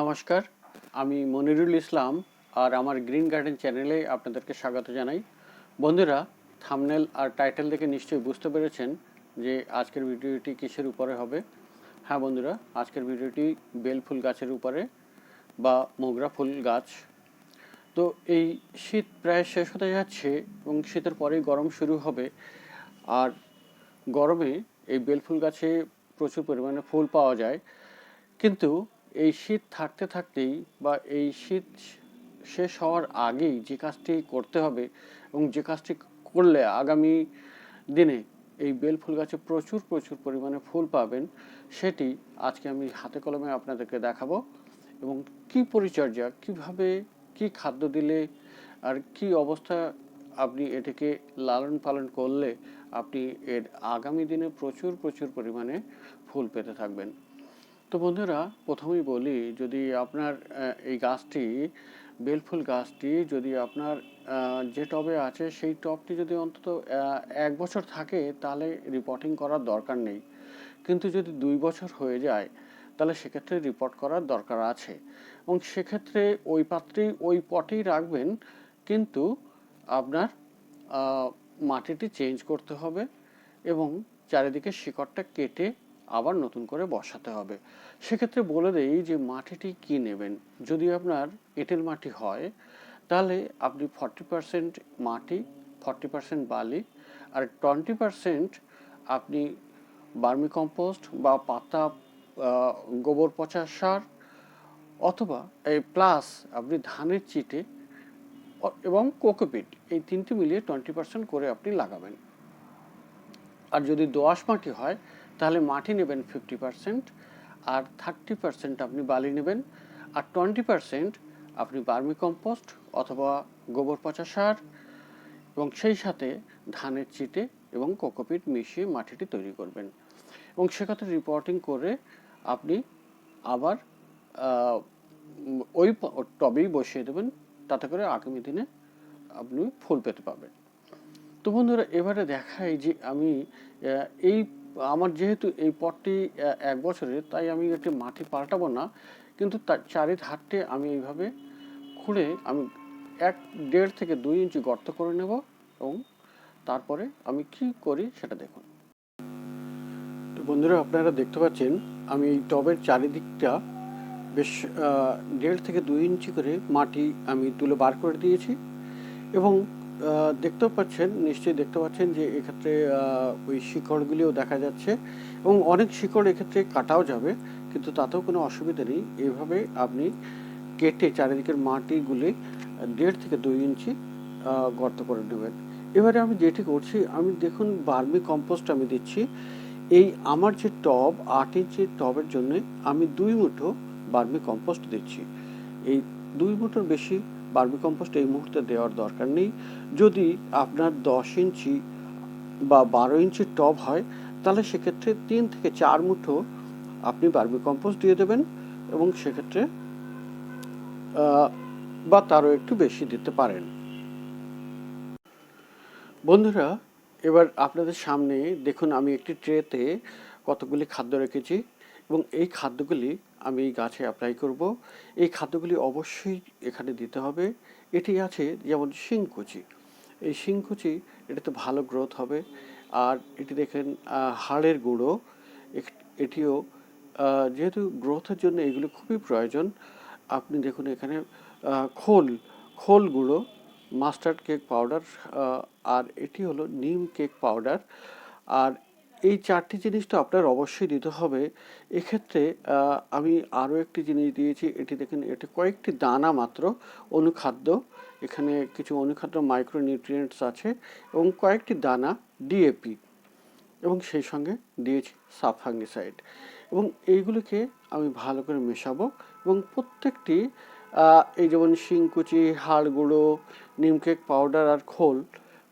নমস্কার, আমি মনিরুল ইসলাম আর আমার গ্রিন গার্ডেন চ্যানেলে আপনাদেরকে স্বাগত জানাই। বন্ধুরা, থামনেল আর টাইটেল দেখে নিশ্চয়ই বুঝতে পেরেছেন যে আজকের ভিডিওটি কিসের উপরে হবে। হ্যাঁ বন্ধুরা, আজকের ভিডিওটি বেল ফুল গাছের উপরে বা মোগরা ফুল গাছ। তো এই শীত প্রায় শেষ হতে যাচ্ছে এবং শীতের পরেই গরম শুরু হবে। আর গরমে এই বেলফুল গাছে প্রচুর পরিমাণে ফুল পাওয়া যায়। কিন্তু এই শীত থাকতে থাকতেই বা এই শীত শেষ হওয়ার আগেই যে কাজটি করতে হবে এবং যে কাজটি করলে আগামী দিনে এই বেল ফুল গাছে প্রচুর প্রচুর পরিমাণে ফুল পাবেন, সেটি আজকে আমি হাতে কলমে আপনাদেরকে দেখাবো এবং কি পরিচর্যা, কীভাবে কি খাদ্য দিলে আর কি অবস্থা আপনি এটাকে লালন পালন করলে আপনি এর আগামী দিনে প্রচুর প্রচুর পরিমাণে ফুল পেতে থাকবেন। তো বন্ধুরা প্রথমেই বলি, যদি আপনার এই গাছটি, বেলফুল গাছটি যদি আপনার যে টবে আছে, সেই টবটি যদি অন্তত এক বছর থাকে, তাহলে রিপোর্টিং করার দরকার নেই। কিন্তু যদি দুই বছর হয়ে যায়, তাহলে সেক্ষেত্রে রিপোর্ট করার দরকার আছে। এবং সেক্ষেত্রে ওই পাত্রেই, ওই পটেই রাখবেন, কিন্তু আপনার মাটিটি চেঞ্জ করতে হবে এবং চারিদিকে শিকড়টা কেটে আবার নতুন করে বসাতে হবে। সেক্ষেত্রে বলে দেই যে মাটিটি কি নেবেন? যদি আপনার এঁটেল মাটি হয়, তাহলে আপনি ফর্টি পারসেন্ট মাটি ফর্টি পারসেন্ট বালি আর টোয়েন্টি পারসেন্ট আপনি বার্মি কম্পোস্ট বা পাতা গোবর পচা সার অথবা এই প্লাস আপনি ধানের চিটে এবং কোকোপিট এই তিনটি মিলিয়ে টোয়েন্টি পার্সেন্ট করে আপনি লাগাবেন। আর যদি দোআঁশ মাটি হয় তাহলে মাটি নেবেন ফিফটি পার্সেন্ট আর থার্টি পার্সেন্ট আপনি বালি নেবেন আর টোয়েন্টি পার্সেন্ট আপনি বার্মি কম্পোস্ট অথবা গোবর পচা সার এবং সেই সাথে ধানের চিটে এবং কোকোপিট মিশিয়ে মাটিটি তৈরি করবেন। এবং সেক্ষেত্রে রিপোর্টিং করে আপনি আবার ওই টবেই বসিয়ে দেবেন, তাতে করে আগামী দিনে আপনি ফুল পেতে পাবেন তো বন্ধুরা, এবারে দেখাই যে আমি এই আমার যেহেতু এই পটটি এক বছরের, তাই আমি একটি মাটি পাল্টাবো না। কিন্তু তার চারি ধারটি আমি এইভাবে খুঁড়ে আমি এক দেড় থেকে দুই ইঞ্চি গর্ত করে নেব এবং তারপরে আমি কি করি সেটা দেখুন। তো বন্ধুরা, আপনারা দেখতে পাচ্ছেন, আমি এই টবের চারিদিকটা বেশ দেড় থেকে দুই ইঞ্চি করে মাটি আমি তুলে বার করে দিয়েছি এবং দেখতেও পাচ্ছেন, নিশ্চয়ই দেখতে পাচ্ছেন যে এক্ষেত্রে ওই শিকড়গুলিও দেখা যাচ্ছে এবং অনেক শিকড় এক্ষেত্রে কাটাও যাবে, কিন্তু তাতেও কোনো অসুবিধা নেই। এভাবে আপনি কেটে চারিদিকের মাটিগুলি দেড় থেকে দুই ইঞ্চি গর্ত করে নেবেন। এবারে আমি যেটি করছি, আমি দেখুন বার্মি কম্পোস্ট আমি দিচ্ছি। এই আমার যে টব, আট ইঞ্চির টবের জন্য আমি দুই মুঠো বার্মি কম্পোস্ট দিচ্ছি। এই দুই মুঠোর বেশি বার্মি কম্পোস্ট এই মুহূর্তে দেওয়ার দরকার নেই। যদি আপনার দশ ইঞ্চি বা বারো ইঞ্চির টব হয়, তাহলে সেক্ষেত্রে তিন থেকে চার মুঠো আপনি বার্মি কম্পোস্ট দিয়ে দেবেন এবং সেক্ষেত্রে বা তারও একটু বেশি দিতে পারেন। বন্ধুরা, এবার আপনাদের সামনে দেখুন আমি একটি ট্রেতে কতগুলি খাদ্য রেখেছি এবং এই খাদ্যগুলি আমি গাছে অ্যাপ্লাই করব। এই খাদ্যগুলি অবশ্যই এখানে দিতে হবে। এটি আছে যেমন শিংকুচি। এই শিংকুচি, এটাতে ভালো গ্রোথ হবে। আর এটি দেখেন হাড়ের গুঁড়ো। এটিও যেহেতু গ্রোথের জন্য এগুলো খুবই প্রয়োজন, আপনি দেখুন এখানে খোল খোল গুঁড়ো মাস্টার্ড কেক পাউডার আর এটি হলো নিম কেক পাউডার আর এই চারটি জিনিস তো আপনার অবশ্যই দিতে হবে। এক্ষেত্রে আমি আরও একটি জিনিস দিয়েছি, এটি দেখেন, এটি কয়েকটি দানা মাত্র, অনুখাদ্য। এখানে কিছু অনুখাদ্য মাইক্রোনিউট্রিয়েন্টস আছে এবং কয়েকটি দানা ডিএপি এবং সেই সঙ্গে দিয়েছি সাফাঙ্গিসাইড। এবং এইগুলিকে আমি ভালো করে মেশাবো এবং প্রত্যেকটি এই যেমন শিংকুচি, হাড়গুঁড়ো, নিমকেক পাউডার আর খোল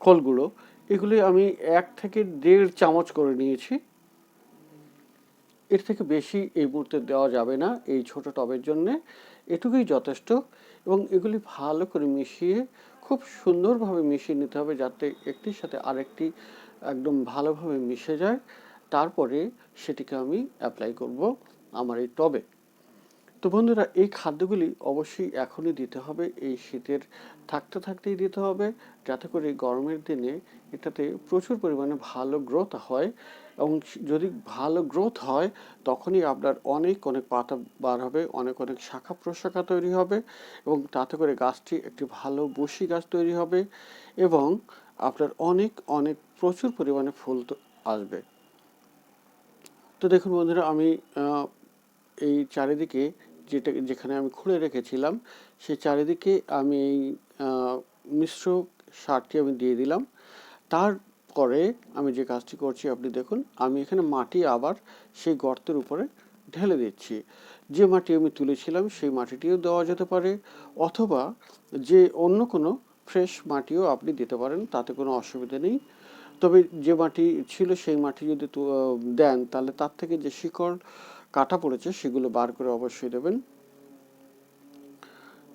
খোল গুঁড়ো এগুলি আমি এক থেকে দেড় চামচ করে নিয়েছি। এর থেকে বেশি এই মুহূর্তে দেওয়া যাবে না এই ছোট টবের জন্যে। এটুকুই যথেষ্ট এবং এগুলি ভালো করে মিশিয়ে, খুব সুন্দরভাবে মিশিয়ে নিতে হবে যাতে একটির সাথে আরেকটি একদম ভালোভাবে মিশে যায়। তারপরে সেটিকে আমি অ্যাপ্লাই করব আমার এই টবে। তো বন্ধুরা, এই খাদ্যগুলি অবশ্যই এখনই দিতে হবে। এই শীতের থাকতে থাকতেই দিতে হবে। যাতে করে গরমের দিনে এটাতে প্রচুর পরিমাণে ভালো গ্রোথ হয় এবং যদি ভালো গ্রোথ হয়, তখনই আপনার অনেক অনেক পাতা বার হবে, অনেক অনেক শাখা প্রশাখা তৈরি হবে এবং তাতে করে গাছটি একটি ভালো বসি গাছ তৈরি হবে এবং আপনার অনেক অনেক প্রচুর পরিমাণে ফুল আসবে। তো দেখুন বন্ধুরা, আমি এই চারিদিকে যেটা, যেখানে আমি খুঁড়ে রেখেছিলাম, সে চারিদিকে আমি এই মিশ্র সারটি আমি দিয়ে দিলাম। তারপরে আমি যে কাজটি করছি, আপনি দেখুন, আমি এখানে মাটি আবার সেই গর্তের উপরে ঢেলে দিচ্ছি। যে মাটি আমি তুলেছিলাম, সেই মাটিটিও দেওয়া যেতে পারে, অথবা যে অন্য কোনো ফ্রেশ মাটিও আপনি দিতে পারেন, তাতে কোনো অসুবিধা নেই। তবে যে মাটি ছিল, সেই মাটি যদি দেন, তাহলে তার থেকে যে শিকড় কাটা পড়েছে, সেগুলো বার করে অবশ্যই দেবেন।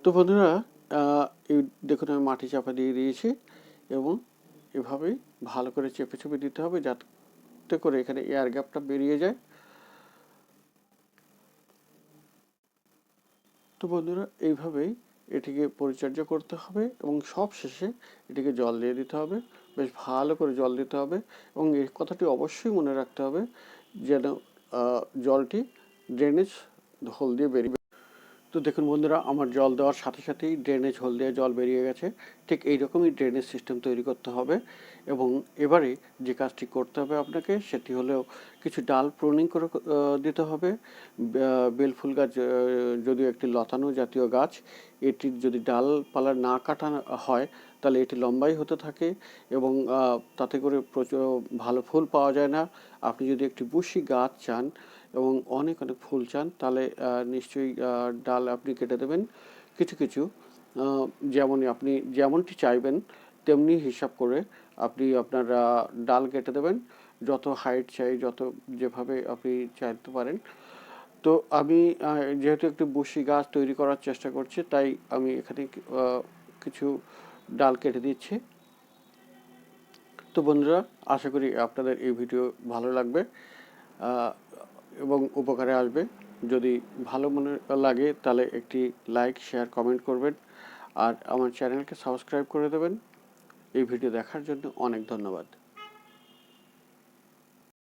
তো বন্ধুরা এই দেখুন আমি মাটি চাপা দিয়ে দিয়েছি এবং এভাবেই ভালো করে চেপে চেপে দিতে হবে যাতে করে এখানে এয়ার গ্যাপটা বেরিয়ে যায়। তো বন্ধুরা, এইভাবেই এটিকে পরিচর্যা করতে হবে এবং সব শেষে এটিকে জল দিয়ে দিতে হবে। বেশ ভালো করে জল দিতে হবে এবং এই কথাটি অবশ্যই মনে রাখতে হবে যেন জলটি ড্রেনেজ হোল দিয়ে বেরিয়ে তো দেখুন বন্ধুরা, আমার জল দেওয়ার সাথে সাথেই ড্রেনেজ হোল দিয়ে জল বেরিয়ে গেছে। ঠিক এই রকমই ড্রেনেজ সিস্টেম তৈরি করতে হবে এবং এবারে যে কাজটি করতে হবে আপনাকে, সেটি হলেও কিছু ডাল প্রুনিং করে দিতে হবে। বেলফুল গাছ যদিও একটি লতানো জাতীয় গাছ এটির যদি ডালপালা না কাটা হয়, তাহলে এটি লম্বাই হতে থাকে এবং তাতে করে প্রচুর ভালো ফুল পাওয়া যায় না। আপনি যদি একটি বুশি গাছ চান এবং অনেক অনেক ফুল চান, তাহলে নিশ্চয়ই ডাল আপনি কেটে দেবেন। কিছু কিছু যেমনই আপনি যেমনটি চাইবেন, তেমনি হিসাব করে আপনি আপনার ডাল কেটে দেবেন। যত হাইট চাই, যত যেভাবে আপনি চাইতে পারেন। তো আমি যেহেতু একটি বসি গাছ তৈরি করার চেষ্টা করছি, তাই আমি এখানে কিছু ডাল কেটে দিচ্ছি। তো বন্ধুরা, আশা করি আপনাদের এই ভিডিও ভালো লাগবে। এবং উপকারে আসবে। যদি ভালো মনে লাগে তাহলে একটি লাইক শেয়ার কমেন্ট করবেন। আর আমার চ্যানেলকে সাবস্ক্রাইব করে দেবেন। এই ভিডিও দেখার জন্য অনেক ধন্যবাদ।